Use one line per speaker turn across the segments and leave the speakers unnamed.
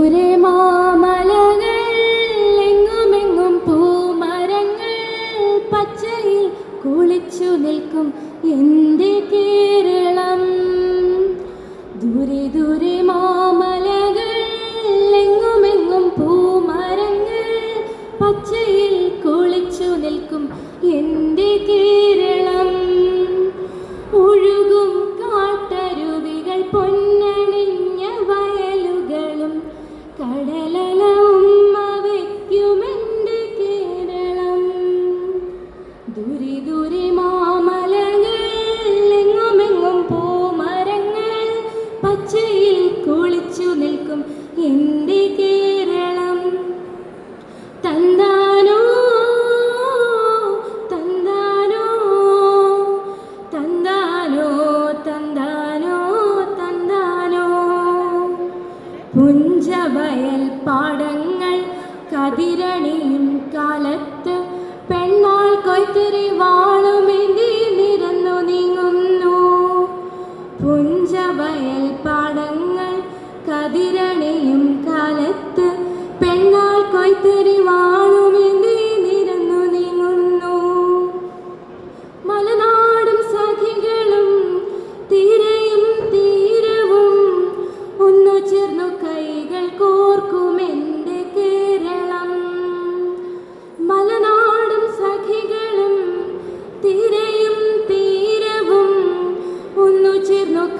ദൂരെ മാമലകൾ എങ്ങുമെങ്ങും പൂമരങ്ങൾ പച്ചയിൽ കുളിച്ചു നിൽക്കും എന്റെ കേരളം. ദൂരെ ദൂരെ മാമലകൾ എങ്ങുമെങ്ങും പൂമരങ്ങൾ പച്ചയിൽ കുളിച്ചു നിൽക്കും എന്റെ കേരളം വയൽ പാടങ്ങൾ കതിരണിയും കാലത്ത് പെണ്ണാൾ കൊയ്ത്തിരിവാ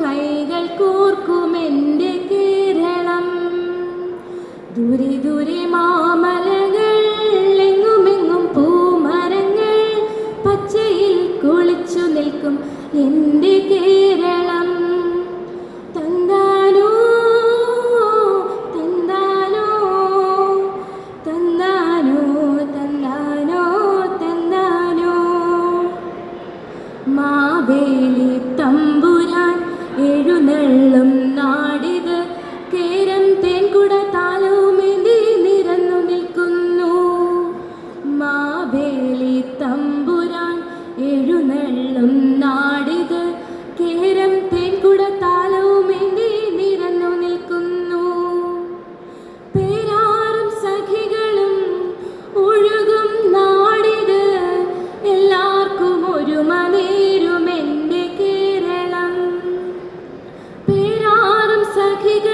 കൈകൾ കൂർക്കുമെന്റെ കേരളം. ദൂരെ ദൂരെ മാമലകൾ എങ്ങുമെങ്ങും പൂമരങ്ങൾ പച്ചയിൽ കുളിച്ചു നിൽക്കും എന്റെ കേരളം পাখি